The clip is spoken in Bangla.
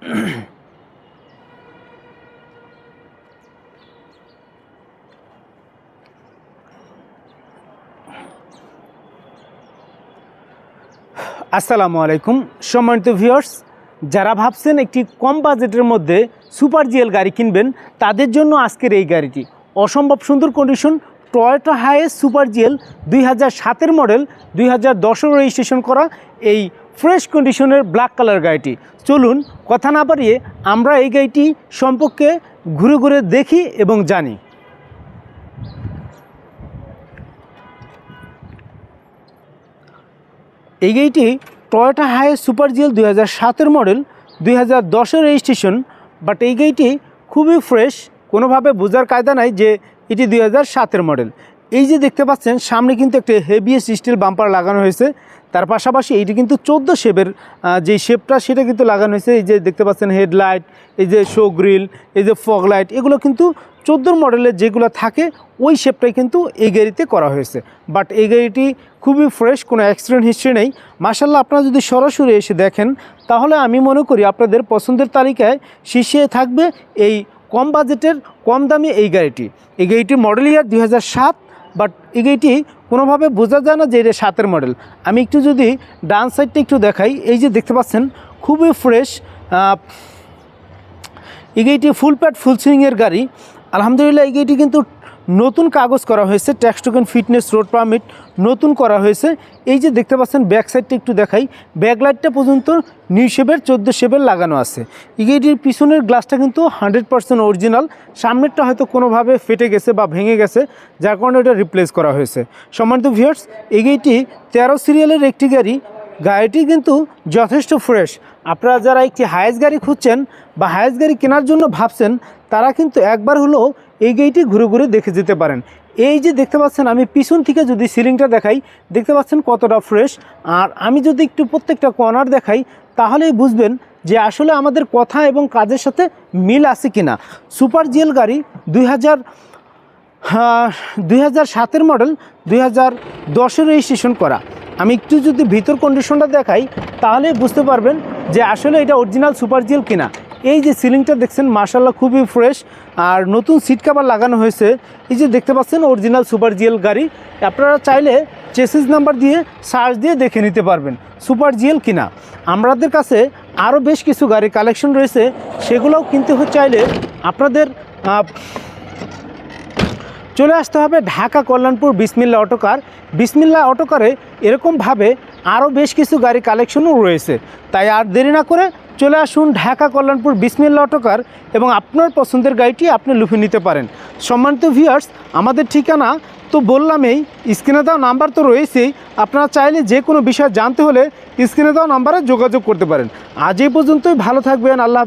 আসসালামু আলাইকুম, সম্মানিত ভিউয়ার্স যারা ভাবছেন একটি কম বাজেটের মধ্যে সুপার জিএল গাড়ি কিনবেন, তাদের জন্য আজকের এই গাড়িটি। অসম্ভব সুন্দর condition Toyota Hiace super GL দুই হাজার সাতের মডেল দুই হাজার রেজিস্ট্রেশন করা এই ফ্রেশ কন্ডিশনের ব্ল্যাক কালার গাড়িটি। চলুন কথা না পারিয়ে আমরা এই গাড়িটি সম্পর্কে ঘুরে ঘুরে দেখি এবং জানি। এই গাড়িটি টয়োটা হাই সুপার জিএল দুই হাজার সাতের মডেল, দুই হাজার দশের রেজিস্ট্রেশন বাট এই গাড়িটি খুবই ফ্রেশ কোনোভাবে বোঝার কায়দা নাই যে এটি দুই হাজার সাতের মডেল। এই যে দেখতে পাচ্ছেন, সামনে কিন্তু একটা হেভিয়েস্ট স্টিল বাম্পার লাগানো হয়েছে। তার পাশাপাশি এইটি কিন্তু চোদ্দ শেপের যে শেপটা সেটা কিন্তু লাগানো হয়েছে। এই যে দেখতে পাচ্ছেন হেডলাইট, এই যে শো গ্রিল, এই যে ফগ লাইট, এগুলো কিন্তু চোদ্দোর মডেলের যেগুলো থাকে, ওই শেপটাই কিন্তু এই গাড়িতে করা হয়েছে। বাট এই গাড়িটি খুবই ফ্রেশ, কোনো অ্যাক্সিডেন্ট হিস্ট্রি নেই। মাসাল্লাহ আপনারা যদি সরাসরি এসে দেখেন, তাহলে আমি মনে করি আপনাদের পছন্দের তালিকায় শীর্ষে থাকবে এই কম বাজেটের, কম দামি এই গাড়িটি। এই গাড়িটির মডেল ইয়ার দুই বাট এই গাড়িটি কোনোভাবে বোঝা যায় না যে এটা সাতের মডেল আমি একটু যদি ডান সাইডটা একটু দেখাই, এই যে দেখতে পাচ্ছেন, খুবই ফ্রেশ এই গাড়িটি ফুল প্যাট ফুল সুইংয়ের গাড়ি। আলহামদুলিল্লাহ, এই গাড়িটি কিন্তু নতুন কাগজ করা হয়েছে tax token fitness road permit নতুন করা হয়েছে। এই যে দেখতে পাচ্ছেন ব্যাক সাইডটা একটু দেখাই। ব্যাক লাইটটা পর্যন্ত নিউ শেপের, চোদ্দ শেপের লাগানো আছে। এই গাড়িটির পিছনের গ্লাসটা কিন্তু হান্ড্রেড পার্সেন্ট অরিজিনাল সামনেরটা হয়তো কোনোভাবে ফেটে গেছে বা ভেঙে গেছে, যার কারণে এটা রিপ্লেস করা হয়েছে। সম্মানিত ভিউয়ার্স এই গাড়িটি তেরো সিরিয়ালের একটি গাড়ি গাড়িটি কিন্তু যথেষ্ট ফ্রেশ আপনারা যারা একটি হায়েস্ট গাড়ি খুঁজছেন বা হায়েস্ট গাড়ি কেনার জন্য ভাবছেন, তারা কিন্তু একবার হলেও এই গাড়িটি ঘুরে ঘুরে দেখে যেতে পারেন। এই যে দেখতে পাচ্ছেন, আমি পিছন থেকে যদি সিলিংটা দেখাই, দেখতে পাচ্ছেন কতটা ফ্রেশ আর আমি যদি একটু প্রত্যেকটা কর্নার দেখাই, তাহলেই বুঝবেন যে আসলে আমাদের কথা এবং কাজের সাথে মিল আছে কিনা। সুপার জিএল গাড়ি দুই হাজার দুই হাজার সাতের মডেল দুই হাজার দশের রেজিস্ট্রেশন করা। আমি একটু যদি ভিতর কন্ডিশনটা দেখাই, তাহলে বুঝতে পারবেন যে আসলে এটা অরিজিনাল সুপার জিএল কিনা। এই যে সিলিংটা দেখছেন মার্শাল্লাহ খুবই ফ্রেশ আর নতুন সিট কাভার লাগানো হয়েছে। এই যে দেখতে পাচ্ছেন অরিজিনাল সুপার জিএল গাড়ি। আপনারা চাইলে চেসিস নাম্বার দিয়ে সার্চ দিয়ে দেখে নিতে পারবেন সুপার জিএল কিনা। আমাদের কাছে আরও বেশ কিছু গাড়ি কালেকশন রয়েছে। সেগুলোও কিনতে চাইলে আপনাদের চলে আসতে হবে ঢাকা কল্যাণপুর বিসমিল্লা অটোকার বিসমিল্লা অটোকারে এরকমভাবে আরও বেশ কিছু গাড়ি কালেকশনও রয়েছে। তাই আর দেরি না করে চলে আসুন ঢাকা কল্যাণপুর বিসমিল্লা অটোকার এবং আপনার পছন্দের গাড়িটি আপনি লুফে নিতে পারেন। সম্মানিত ভিউয়ার্স আমাদের ঠিকানা তো বললামই, স্ক্রিনে দেওয়া নাম্বার তো রয়েছেই। আপনারা চাইলে যে কোনো বিষয় জানতে হলে স্ক্রিনে দেওয়া নাম্বারে যোগাযোগ করতে পারেন। আজ এই পর্যন্তই, ভালো থাকবেন, আল্লাহ